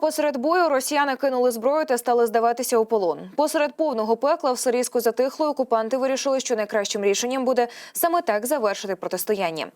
Посеред бою росіяни кинули зброю та стали здаватися у полон. Посеред повного пекла все різко затихло. Окупанти вирішили, що найкращим рішенням буде саме так завершити протистояння.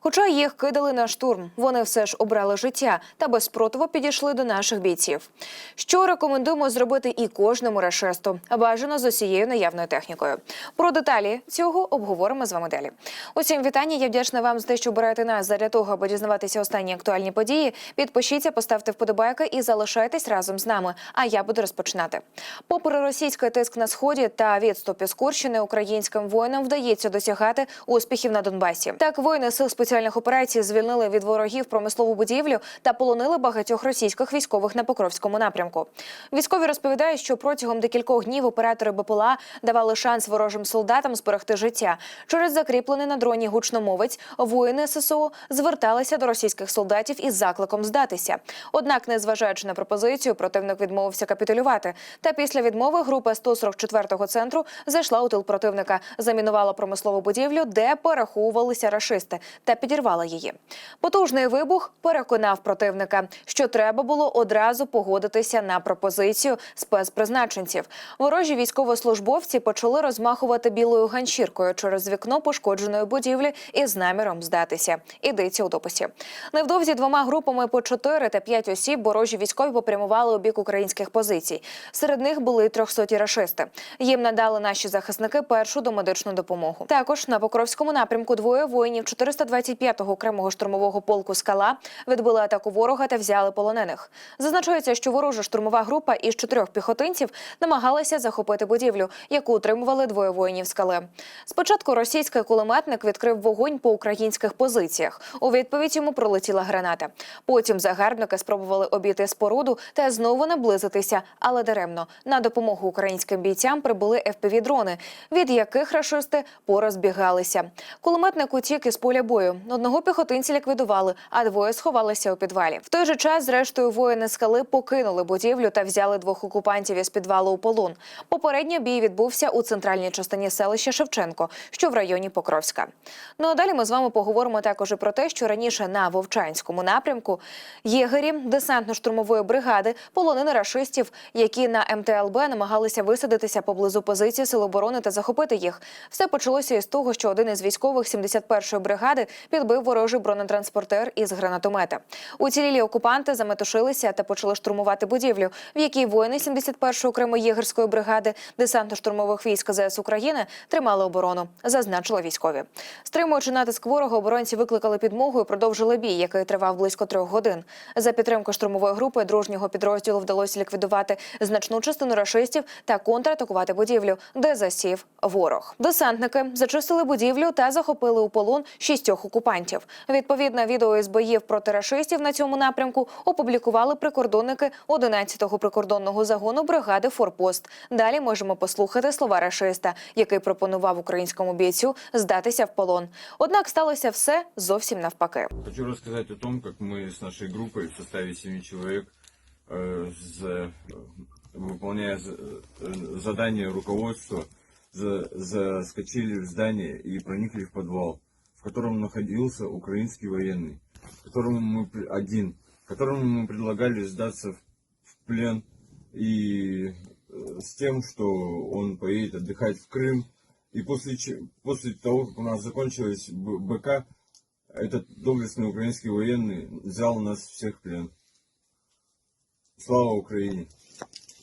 Хоча їх кидали на штурм, вони все ж обрали життя та без спротиву підійшли до наших бійців. Що рекомендуємо зробити і кожному рашесту, бажано з усією наявною технікою. Про деталі цього обговоримо з вами далі. Усім вітання. Я вдячна вам за те, що обираєте нас задля того, аби дізнаватися останні актуальні події. Підпишіться, поставте вподобайки і залишайтесь разом з нами. А я буду розпочинати. Попри російський тиск на сході та відступ із Курщини, українським воїнам вдається досягати успіхів на Донбасі. Так, воїни сил спеціальних операцій звільнили від ворогів промислову будівлю та полонили багатьох російських військових на Покровському напрямку. Військові розповідають, що протягом декількох днів оператори БПЛА давали шанс ворожим солдатам зберегти життя. Через закріплений на дроні гучномовець воїни ССО зверталися до російських солдатів із закликом здатися. Однак, незважаючи на пропозицію, противник відмовився капітулювати. Та після відмови група 144-го центру зайшла у тил противника, замінувала промислову будівлю, де переховувалися рашисти, та підірвала її. Потужний вибух переконав противника, що треба було одразу погодитися на пропозицію спецпризначенців. Ворожі військовослужбовці почали розмахувати білою ганчіркою через вікно пошкодженої будівлі із наміром здатися. Ідеться у дописі. Невдовзі двома групами по 4 та 5 осіб ворожі військові попрямували у бік українських позицій. Серед них були трьохсоті рашисти. Їм надали наші захисники першу домедичну допомогу. Також на Покровському напрямку двоє воїнів 425-го окремого штурмового полку Скала відбили атаку ворога та взяли полонених. Зазначається, що ворожа штурмова група із чотирьох піхотинців намагалася захопити будівлю, яку утримували двоє воїнів скали. Спочатку російський кулеметник відкрив вогонь по українських позиціях. У відповідь йому пролетіла граната. Потім загарбники спробували обійти споруду та знову наблизитися, але даремно. На допомогу українським бійцям прибули ФПВ-дрони, від яких рашисти порозбігалися. Кулеметник утік із поля бою. Одного піхотинця ліквідували, а двоє сховалися у підвалі. В той же час, зрештою, воїни скали покинули будівлю та взяли двох окупантів із підвалу у полон. Попередньо бій відбувся у центральній частині селища Шевченко, що в районі Покровська. Ну а далі ми з вами поговоримо також і про те, що раніше на Вовчанському напрямку єгері десантно-штурмової бригади полонили рашистів, які на МТЛБ намагалися висадитися поблизу позиції сил оборони та захопити їх. Все почалося із того, що один із військових 71-ї бригади підбив ворожий бронетранспортер із гранатомета. Уцілілі окупанти заметушилися та почали штурмувати будівлю, в якій воїни 71-ї окремої єгерської бригади десантно-штурмових військ ЗС України тримали оборону, зазначили військові. Стримуючи натиск ворога, оборонці викликали підмогу і продовжили бій, який тривав близько трьох годин. За підтримки штурмової групи дружнього підрозділу вдалося ліквідувати значну частину рашистів та контратакувати будівлю, де засів ворог. Десантники зачистили будівлю та захопили у полон шістьох окупантів. Відповідне відео із боїв проти рашистів на цьому напрямку опублікували прикордонники 11-го прикордонного загону бригади Форпост. Далі можемо послухати слова рашиста, який пропонував українському бійцю здатися в полон. Однак сталося все зовсім навпаки. Хочу рассказать о том, как мы с нашей группой в составе семи человек, за- выполняя за- задание руководства, за- заскочили в здание и проникли в подвал, в котором находился украинский военный, которому мы один, которому мы предлагали сдаться в в плен и э, с тем, что он поедет отдыхать в Крым. И после, после того, как у нас закончилась БК, этот доблестный украинский военный взял нас всех в плен. Слава Україні!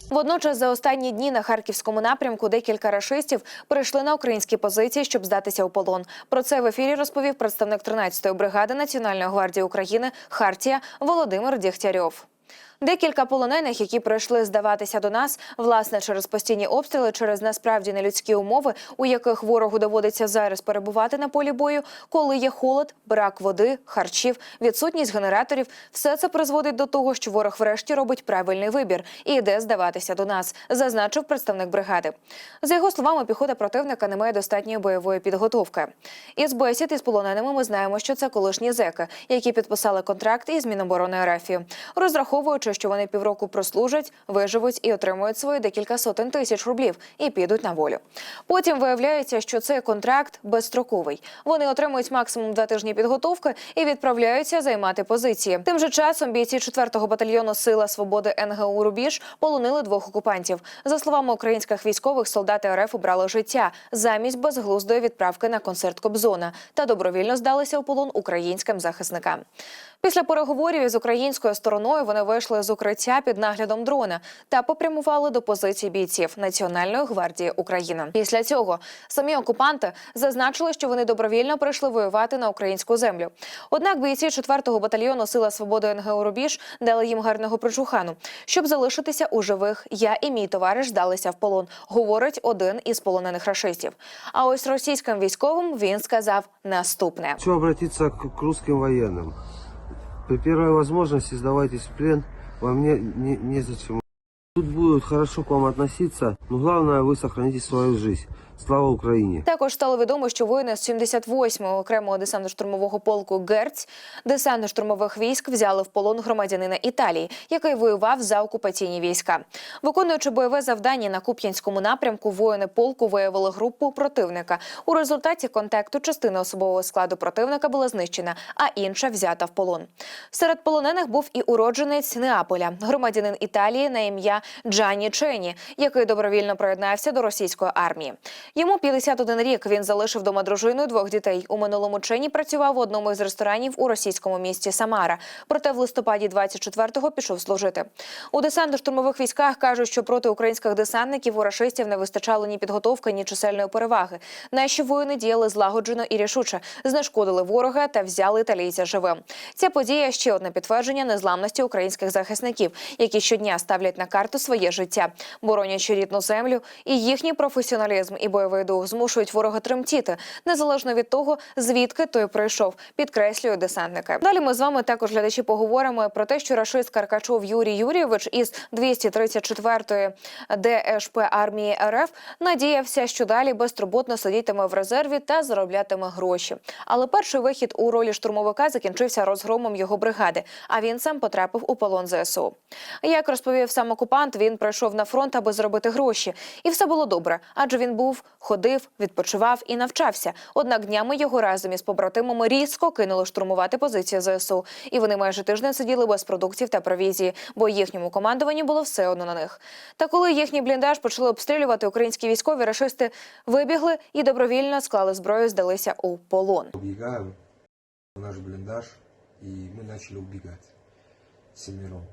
Водночас за останні дні на харківському напрямку декілька рашистів прийшли на українські позиції, щоб здатися у полон. Про це в ефірі розповів представник 13-ї бригади Національної гвардії України Хартія Володимир Дєхтярьов. Декілька полонених, які прийшли здаватися до нас, власне, через постійні обстріли, через насправді нелюдські умови, у яких ворогу доводиться зараз перебувати на полі бою, коли є холод, брак води, харчів, відсутність генераторів, все це призводить до того, що ворог врешті робить правильний вибір і йде здаватися до нас, зазначив представник бригади. За його словами, піхота противника не має достатньої бойової підготовки. Із бесід із полоненими ми знаємо, що це колишні зеки, які підписали контракт із Міноборони РФ. Розраховуючи говорячи, що вони півроку прослужать, виживуть і отримують свої декілька сотень тисяч рублів і підуть на волю. Потім виявляється, що цей контракт безстроковий. Вони отримують максимум два тижні підготовки і відправляються займати позиції. Тим же часом бійці 4-го батальйону Сила свободи НГУ Рубіж полонили двох окупантів. За словами українських військових, солдати РФ обрали життя замість безглуздої відправки на концерт Кобзона та добровільно здалися у полон українським захисникам. Після переговорів із українською стороною вони вийшли з укриття під наглядом дрона та попрямували до позицій бійців Національної гвардії України. Після цього самі окупанти зазначили, що вони добровільно прийшли воювати на українську землю. Однак бійці 4-го батальйону Сила свободи НГУ Рубіж дали їм гарного причухану. Щоб залишитися у живих, я і мій товариш здалися в полон, говорить один із полонених рашистів. А ось російським військовим він сказав наступне. Хочу обратиться к, русским военным. При первой возможности сдавайтесь в плен. Вам не, не, незачем. Тут будут хорошо к вам относиться, но главное, вы сохраните свою жизнь. Слава Украине! Також стало відомо, що воїни з 78-го окремого десантно-штурмового полку Герць десантно-штурмових військ взяли в полон громадянина Італії, який воював за окупаційні війська. Виконуючи бойове завдання на Куп'янському напрямку, воїни полку виявили групу противника. У результаті контакту частина особового складу противника була знищена, а інша взята в полон. Серед полонених був і уродженець Неаполя, громадянин Італії на ім'я Джанні Чені, який добровільно приєднався до російської армії. Йому 51 рік. Він залишив дома дружину і двох дітей. У минулому Чені працював в одному із ресторанів у російському місті Самара. Проте в листопаді 24-го пішов служити. У десантно-штурмових військах кажуть, що проти українських десантників у рашистів не вистачало ні підготовки, ні чисельної переваги. Наші воїни діяли злагоджено і рішуче, знешкодили ворога та взяли італійця живим. Ця подія ще одне підтвердження незламності українських захисників, які щодня ставлять на карту своє життя, боронячи рідну землю, і їхній професіоналізм і бойовий дух змушують ворога тремтіти, незалежно від того, звідки той прийшов, підкреслюють десантники. Далі ми з вами також глядачі поговоримо про те, що рашист Каркачов Юрій Юрійович із 234-ї ДШП армії РФ надіявся, що далі безтурботно сидітиме в резерві та зароблятиме гроші. Але перший вихід у ролі штурмовика закінчився розгромом його бригади, а він сам потрапив у полон ЗСУ. Як розповів сам окупант, він прийшов на фронт, аби заробити гроші, і все було добре, адже він був, ходив, відпочивав і навчався. Однак днями його разом із побратимами різко кинули штурмувати позиції ЗСУ, і вони майже тиждень сиділи без продуктів та провізії, бо їхньому командуванні було все одно на них. Та коли їхній бліндаж почали обстрілювати, українські військові рашисти вибігли і добровільно склали зброю, здалися у полон. Убегаем наш блиндаж, и мы начали убегать семером.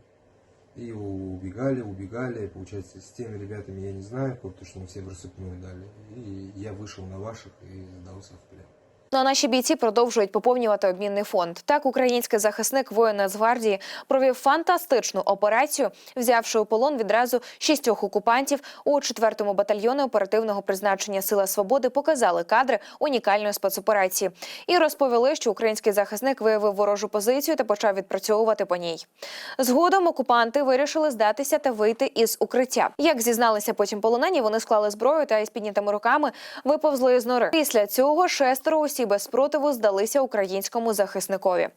И убегали, убегали, получается, с теми ребятами я не знаю, потому что мы все в рассыпную дали. И я вышел на ваших и сдался в плен. Ну а наші бійці продовжують поповнювати обмінний фонд. Так, український захисник воїн Нацгвардії провів фантастичну операцію, взявши у полон відразу шістьох окупантів у 4-му батальйоні оперативного призначення Сила Свободи. Показали кадри унікальної спецоперації і розповіли, що український захисник виявив ворожу позицію та почав відпрацьовувати по ній. Згодом окупанти вирішили здатися та вийти із укриття. Як зізналися потім полонені, вони склали зброю та із піднятими руками виповзли із нори. Після цього шестеро усі без спротиву здалися українському захисникові.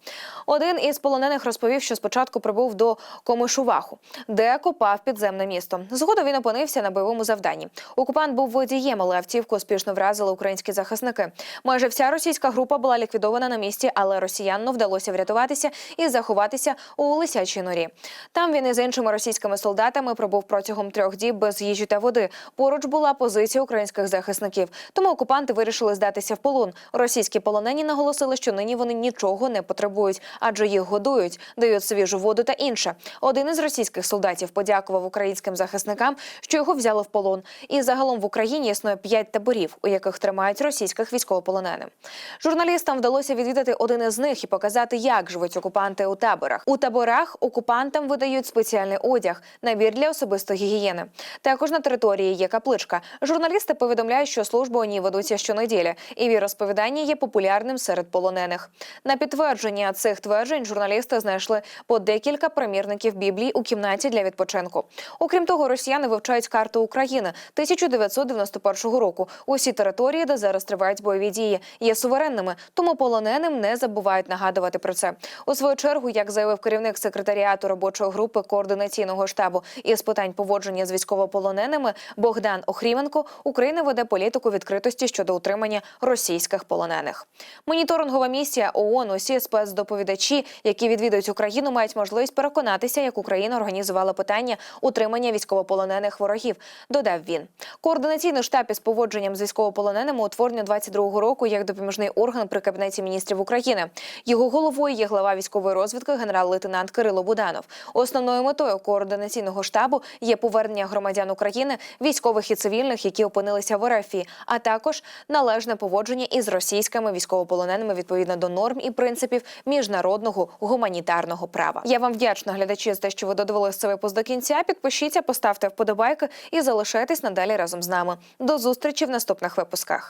Один із полонених розповів, що спочатку прибув до Комишуваху, де копав підземне місто. Згодом він опинився на бойовому завданні. Окупант був водієм, але автівку успішно вразили українські захисники. Майже вся російська група була ліквідована на місці, але росіянину вдалося врятуватися і заховатися у лисячій норі. Там він із іншими російськими солдатами пробув протягом трьох діб без їжі та води. Поруч була позиція українських захисників. Тому окупанти вирішили здатися в полон. Російські полонені наголосили, що нині вони нічого не потребують, адже їх годують, дають свіжу воду та інше. Один із російських солдатів подякував українським захисникам, що його взяли в полон. І загалом в Україні існує п'ять таборів, у яких тримають російських військовополонених. Журналістам вдалося відвідати один із них і показати, як живуть окупанти у таборах. У таборах окупантам видають спеціальний одяг, набір для особистої гігієни. Також на території є капличка. Журналісти повідомляють, що служби у ній ведуться щонеділі, і в її є популярним серед полонених. На підтвердження цих тверджень журналісти знайшли по декілька примірників Біблії у кімнаті для відпочинку. Окрім того, росіяни вивчають карту України 1991 року. Усі території, де зараз тривають бойові дії, є суверенними, тому полоненим не забувають нагадувати про це. У свою чергу, як заявив керівник секретаріату робочої групи координаційного штабу із питань поводження з військовополоненими Богдан Охріменко, Україна веде політику відкритості щодо утримання російських полонених. Моніторингова місія ООН, усі спецдоповідачі, які відвідують Україну, мають можливість переконатися, як Україна організувала питання утримання військовополонених ворогів. Додав він. Координаційний штаб із поводженням з військовополоненими утворено 22-го року як допоміжний орган при кабінеті міністрів України. Його головою є глава військової розвідки генерал-лейтенант Кирило Буданов. Основною метою координаційного штабу є повернення громадян України, військових і цивільних, які опинилися в РФ, а також належне поводження із російськими військовополоненими відповідно до норм і принципів міжнародного гуманітарного права. Я вам вдячна глядачі за те, що ви додивилися цей випуск до кінця. Підпишіться, поставте вподобайки і залишайтесь надалі разом з нами. До зустрічі в наступних випусках.